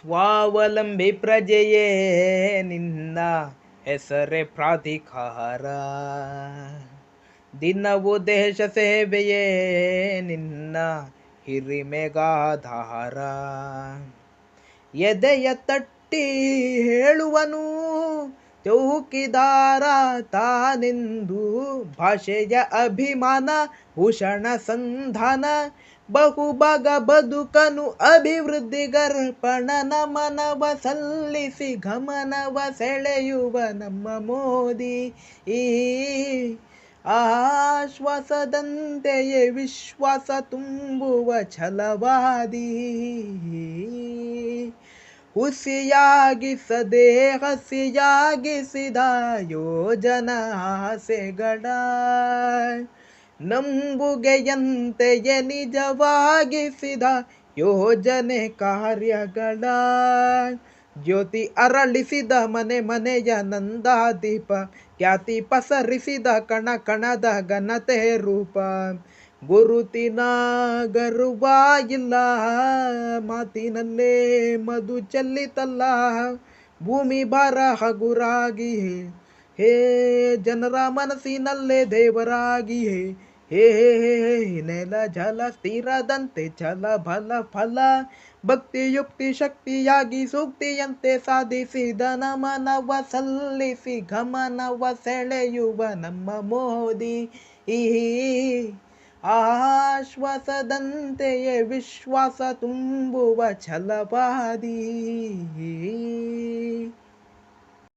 ಸ್ವಾವಲಂಬಿ ಪ್ರಜೆಯೇ, ನಿನ್ನ ಹೆಸರೇ ಪ್ರಾಧಿಕಾರ. ದಿನವು ದೇಶ ಸೇವೆಯೇ, ನಿನ್ನ ಹಿರಿಮೆಗಾಧಾರ. ಎದೆಯ ತಟ್ಟಿ ಹೇಳುವನು, ಚೌಕಿದಾರ ತಾನೆಂದು ಭಾಷೆಯ ಅಭಿಮಾನ, ಭೂಷಣ ಸಂಧಾನ. ಬಹುಭಾಗ ಬದುಕನು ಅಭಿವೃದ್ಧಿ ಗರ್ಪಣ ನಮನವ ಸಲ್ಲಿಸಿ ಗಮನವ ಸೆಳೆಯುವ ನಮ್ಮ ಮೋದಿ. ಈ ಆಶ್ವಾಸದಂತೆಯೇ ವಿಶ್ವಾಸ ತುಂಬುವ ಛಲವಾದಿ. ಹುಸಿಯಾಗಿಸದೆ ಹಸಿಯಾಗಿಸಿದ ಯೋಜನಾ ಆಸೆಗಳ ನಂಬುಗೆಯಂತೆಯೇ ನಿಜವಾಗಿಸಿದ ಯೋಜನೆ ಕಾರ್ಯಗಳ ಜ್ಯೋತಿ ಅರಳಿಸಿದ ಮನೆ ಮನೆಯ ನಂದಾದೀಪ, ಖ್ಯಾತಿ ಪಸರಿಸಿದ ಕಣ ಕಣದ ಘನತೆ ರೂಪ. ಗುರುತಿನ ಗರ್ವ ಇಲ್ಲ, ಮಾತಿನಲ್ಲೇ ಮಧು ಚೆಲ್ಲಿತಲ್ಲ. ಭೂಮಿ ಭಾರ ಹಗುರಾಗಿ ಹೇ ಜನರ ಮನಸ್ಸಿನಲ್ಲೇ ದೇವರಾಗಿ ಹೇ ನೆಲ, ಜಲ ಸ್ಥಿರದಂತೆ ಛಲ, ಬಲ, ಫಲ, ಭಕ್ತಿಯುಕ್ತಿ, ಶಕ್ತಿಯಾಗಿ ಸೂಕ್ತಿಯಂತೆ ಸಾಧಿಸಿದ ನಮನವ ಸಲ್ಲಿಸಿ ಗಮನವ ಸೆಳೆಯುವ ನಮ್ಮ ಮೋದಿ. ಈ ಆಶ್ವಾಸದಂತೆಯೇ ವಿಶ್ವಾಸ ತುಂಬುವ ಛಲವಾದಿ.